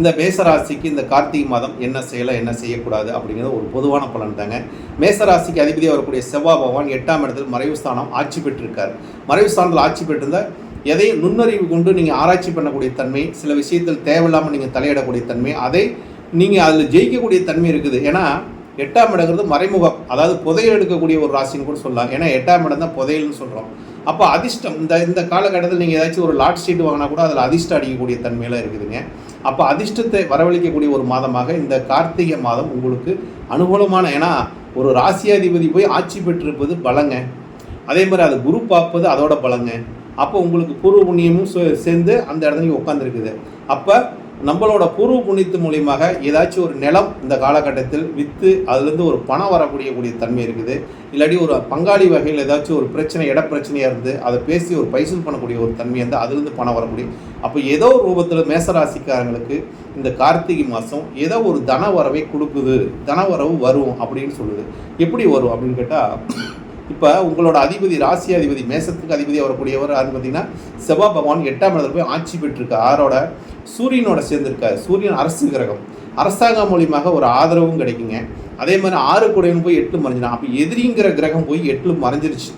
இந்த மேசராசிக்கு இந்த கார்த்திகை மாதம் என்ன செய்யலாம் என்ன செய்யக்கூடாது அப்படிங்கிறது ஒரு பொதுவான பலன் தாங்க. மேசராசிக்கு அதிபதியாக வரக்கூடிய செவ்வாய் பகவான் எட்டாம் இடத்தில் மறைவு ஸ்தானம் ஆட்சி பெற்றிருக்கார். மறைவு ஸ்தானத்தில் ஆட்சி பெற்றிருந்தால் எதையும் நுண்ணறிவு கொண்டு நீங்கள் ஆராய்ச்சி பண்ணக்கூடிய தன்மை சில விஷயத்தில் தேவையில்லாமல் நீங்கள் தலையிடக்கூடிய தன்மை அதை நீங்கள் அதில் ஜெயிக்கக்கூடிய தன்மை இருக்குது. ஏன்னா எட்டாம் இடங்கிறது மறைமுகம் அதாவது புதையல் எடுக்கக்கூடிய ஒரு ராசின்னு கூட சொல்லலாம். ஏன்னா எட்டாம் இடம் தான் புதையல்னு சொல்கிறோம் அப்போ அதிர்ஷ்டம் இந்த இந்த காலகட்டத்தில் நீங்கள் ஏதாச்சும் ஒரு லாட் ஷீட் வாங்கினா கூட அதில் அதிர்ஷ்டம் அடிக்கக்கூடிய தன்மையெல்லாம் இருக்குதுங்க. அப்போ அதிர்ஷ்டத்தை வரவழைக்கக்கூடிய ஒரு மாதமாக இந்த கார்த்திகை மாதம் உங்களுக்கு அனுகூலமான ஏன்னா ஒரு ராசியாதிபதி போய் ஆட்சி பெற்றிருப்பது பலங்க. அதே மாதிரி அது குரு பார்ப்பது அதோட பலங்க. அப்போ உங்களுக்கு பூர்வ புண்ணியமும் சே- சேர்ந்து அந்த இடத்துல உட்காந்துருக்குது அப்போ நம்மளோட பூர்வ புண்ணியத்து மூலியமாக ஏதாச்சும் ஒரு நிலம் இந்த காலகட்டத்தில் விற்று அதுலேருந்து ஒரு பணம் வரக்கூடிய கூடிய தன்மை இருக்குது. இல்லாட்டி ஒரு பங்காளி வகையில் ஏதாச்சும் ஒரு பிரச்சனை இட பிரச்சனையாக இருந்து அதை பேசி ஒரு பைசூல் பண்ணக்கூடிய ஒரு தன்மை இருந்தால் அதுலேருந்து பணம் வரக்கூடிய. அப்போ ஏதோ ஒரு ரூபத்தில் மேசராசிக்காரங்களுக்கு இந்த கார்த்திகை மாதம் ஏதோ ஒரு தன வரவை கொடுக்குது. தன வரவு வரும் அப்படின்னு சொல்லுது. எப்படி வரும் அப்படின்னு கேட்டால் இப்போ உங்களோட அதிபதி ராசி அதிபதி மேசத்துக்கு அதிபதியாக வரக்கூடியவர் யாருன்னு பார்த்தீங்கன்னா செவ்வாய் பகவான் எட்டாம் இடத்துல போய் ஆட்சி பெற்றிருக்க ஆரோட சூரியனோட சேர்ந்திருக்காரு. சூரியன் அரசு கிரகம். அரசாங்கம் மூலியமாக ஒரு ஆதரவும் கிடைக்குங்க. அதே மாதிரி ஆறு கூடையும் போய் எட்டு மறைஞ்சிடும் அப்போ எதிரிங்கிற கிரகம் போய் எட்டு மறைஞ்சிருச்சு.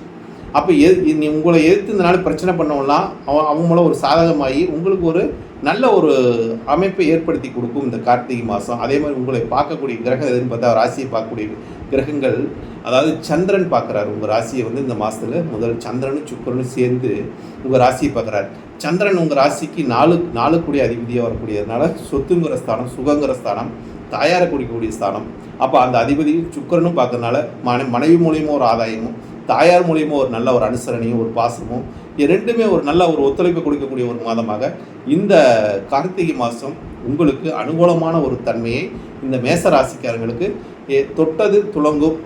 அப்போ எது நீ உங்களை எதிர்த்து இந்த நாள் பிரச்சனை பண்ணவெல்லாம் அவன் அவங்கள ஒரு சாதகமாகி உங்களுக்கு ஒரு நல்ல ஒரு அமைப்பை ஏற்படுத்தி கொடுக்கும் இந்த கார்த்திகை மாதம் அதே மாதிரி உங்களை பார்க்கக்கூடிய கிரகம் எதுன்னு பார்த்தா ராசியை பார்க்கக்கூடிய கிரகங்கள் அதாவது சந்திரன் பார்க்குறாரு. உங்கள் ராசியை வந்து இந்த மாதத்தில் முதல் சந்திரனும் சுக்கிரனும் சேர்ந்து உங்கள் ராசியை பார்க்குறாரு. சந்திரன் உங்கள் ராசிக்கு நாலு நாலு கூடிய அதிபதியாக வரக்கூடியதுனால சொத்துங்கிற ஸ்தானம் சுகங்கிற ஸ்தானம் தாயாரை குடிக்கக்கூடிய ஸ்தானம். அப்போ அந்த அதிபதி சுக்கிரனும் பார்க்கறதுனால மன மனைவி மூலியமாக ஒரு ஆதாயமும் தாயார் மூலியமாக ஒரு நல்ல ஒரு அனுசரணையும் ஒரு பாசமும் ரெண்டுமே ஒரு நல்ல ஒரு ஒத்துழைப்பு கொடுக்கக்கூடிய ஒரு மாதமாக இந்த கார்த்திகை மாதம் உங்களுக்கு அனுகூலமான ஒரு தன்மையை இந்த மேச ராசிக்காரங்களுக்கு ஏ, தொட்டது துளங்கும்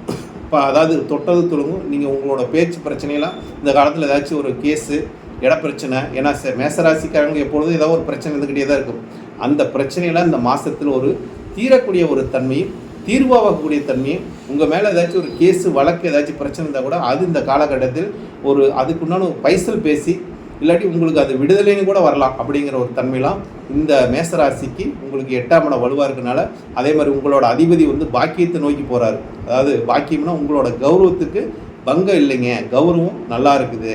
இப்போ அதாவது தொட்டது துளங்கும் நீங்கள் உங்களோட பேச்சு பிரச்சனையெல்லாம் இந்த காலத்தில் ஏதாச்சும் ஒரு கேஸு இடப்பிரச்சனை ஏன்னா மேச மேசராசிக்காரங்க எப்பொழுதும் ஏதோ ஒரு பிரச்சனை இருந்துக்கிட்டே தான் இருக்கும். அந்த பிரச்சனையெல்லாம் இந்த மாதத்தில் ஒரு தீரக்கூடிய ஒரு தன்மையும் தீர்வாகக்கூடிய தன்மையும் உங்கள் மேலே ஏதாச்சும் ஒரு கேஸு வழக்கு ஏதாச்சும் பிரச்சனை இருந்தால் கூட அது இந்த காலகட்டத்தில் ஒரு அதுக்குண்டான ஒரு பைசல் பேசி இல்லாட்டி உங்களுக்கு அது விடுதலைன்னு கூட வரலாம் அப்படிங்கிற ஒரு தன்மையெல்லாம் இந்த மேசராசிக்கு உங்களுக்கு எட்டாம் இடம் வலுவாக இருக்கனால அதே மாதிரி உங்களோட அதிபதி வந்து பாக்கியத்தை நோக்கி போகிறாரு அதாவது பாக்கியம்னா உங்களோட கௌரவத்துக்கு பங்கம் இல்லைங்க. கௌரவம் நல்லா இருக்குது.